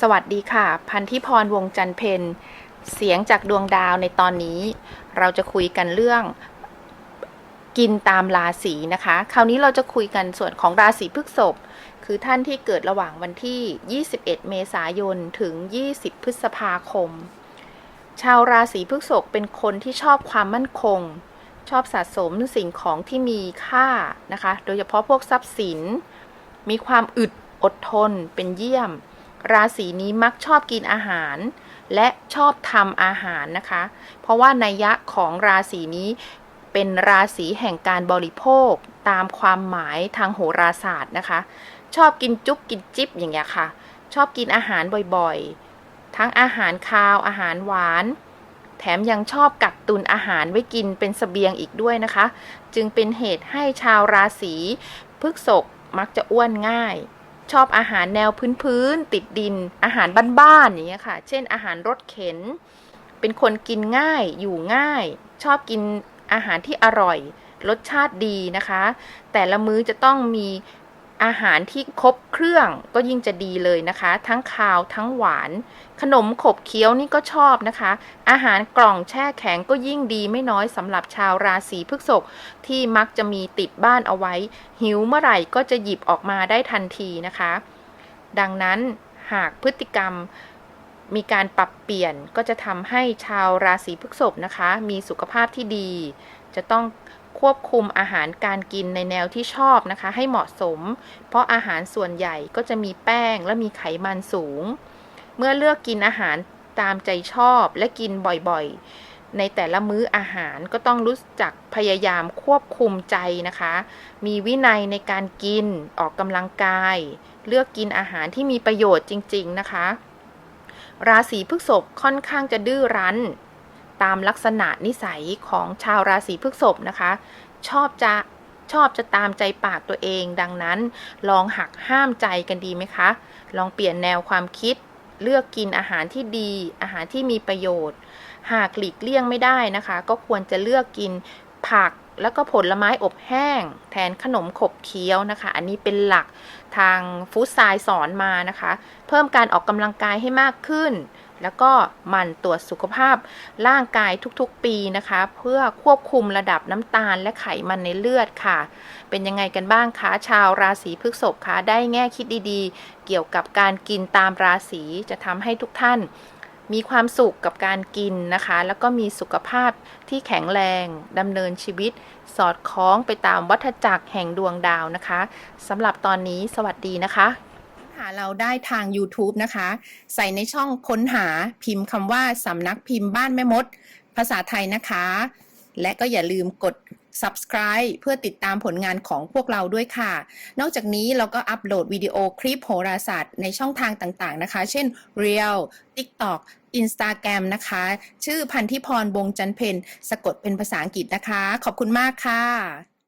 สวัสดีค่ะ พันธิพรวงจันเพนเสียงจากดวงดาวในตอนนี้ เราจะคุยกันเรื่องกินตามราศีนะคะ คราวนี้เราจะคุยกันส่วนของราศีพฤษภคือท่านที่เกิดระหว่างวันที่ 21 เมษายนถึง 20 พฤษภาคม ชาวราศีพฤษภเป็นคนที่ชอบความมั่นคง ชอบสะสมสิ่งของที่มีค่านะคะ โดยเฉพาะพวกทรัพย์สิน มีความอึดอดทนเป็นเยี่ยม ราศีนี้มักชอบกินอาหาร และชอบทำอาหารนะคะ เพราะว่านัยยะของราศีนี้เป็นราศีแห่งการบริโภคตามความหมายทางโหราศาสตร์นะคะ ชอบกินจุ๊บกินจิ๊บอย่างเงี้ยค่ะ ชอบกินอาหารบ่อยๆ ทั้งอาหารคาวอาหารหวาน แถมยังชอบกักตุนอาหารไว้กินเป็นสเสบียงอีกด้วยนะคะ จึงเป็นเหตุให้ชาวราศีพฤกษภมักจะอ้วนง่าย ชอบอาหารแนวพื้นๆติดดิน อาหารบ้านๆอย่างเงี้ยค่ะ เช่น อาหารรสเข็น เป็นคนกินง่ายอยู่ง่าย ชอบกินอาหารที่อร่อย รสชาติดีนะคะ แต่ละมื้อจะต้องมี อาหารที่ครบเครื่องก็ยิ่งจะดีเลยนะคะ ทั้งคาวทั้งหวาน ขนมขบเคี้ยวนี่ก็ชอบนะคะ อาหารกล่องแช่แข็งก็ยิ่งดีไม่น้อยสำหรับชาวราศีพฤษภที่มักจะมีติดบ้านเอาไว้ หิวเมื่อไหร่ก็จะหยิบออกมาได้ทันทีนะคะ ดังนั้นหากพฤติกรรม มีการปรับเปลี่ยนก็จะทำให้ชาวราศีพฤษภนะคะ มีสุขภาพที่ดี จะต้องควบคุมอาหารการกินในแนวที่ชอบนะคะ ให้เหมาะสม เพราะอาหารส่วนใหญ่ก็จะมีแป้งและมีไขมันสูง เมื่อเลือกกินอาหารตามใจชอบและกินบ่อยๆ ในแต่ละมื้ออาหารก็ต้องรู้จักพยายามควบคุมใจนะคะ มีวินัยในการกินออกกำลังกาย เลือกกินอาหารที่มีประโยชน์จริง ๆ นะคะ ราศีพฤษภค่อนข้างจะดื้อรั้น ตามลักษณะนิสัยของชาวราศีพฤษภนะคะ ชอบจะชอบจะตามใจปากตัวเอง ดังนั้นลองหักห้ามใจกันดีไหมคะ ลองเปลี่ยนแนวความคิด เลือกกินอาหารที่ดี อาหารที่มีประโยชน์ หากหลีกเลี่ยงไม่ได้นะคะ ก็ควรจะเลือกกินผัก แล้วก็ผลไม้อบแห้ง แทนขนมขบเคี้ยวนะคะ อันนี้เป็นหลักทางฟู้ดไซน์สอนมานะคะ เพิ่มการออกกำลังกายให้มากขึ้น แล้วก็หมั่นตรวจสุขภาพร่างกายทุกๆปีนะคะ เพื่อควบคุมระดับน้ำตาลและไขมันในเลือดค่ะ เป็นยังไงกันบ้างคะชาวราศีพฤษภคะได้แง่คิดดีๆ เกี่ยวกับการกินตามราศีจะทำให้ทุกท่าน มีความสุขกับการกินนะคะ แล้วก็มีสุขภาพที่แข็งแรงดำเนินชีวิต สอดคล้องไปตามวัฏจักรแห่งดวงดาวนะคะสำหรับตอนนี้สวัสดีนะคะหาเราได้ทาง YouTube นะคะ ใส่ในช่องค้นหาพิมพ์คำว่าสำนักพิมพ์บ้านแม่มด ภาษาไทยนะคะ และก็อย่าลืมกด subscribe เพื่อติดตามผลงานของพวกเราด้วยค่ะ นอกจากนี้เราก็อัปโหลดวิดีโอคลิปโหราศาสตร์ในช่องทางต่างๆนะคะ เช่น Real TikTok Instagram นะคะ ชื่อพันธิพรวงจันเพนสะกดเป็นภาษาอังกฤษนะคะ ขอบคุณมากค่ะ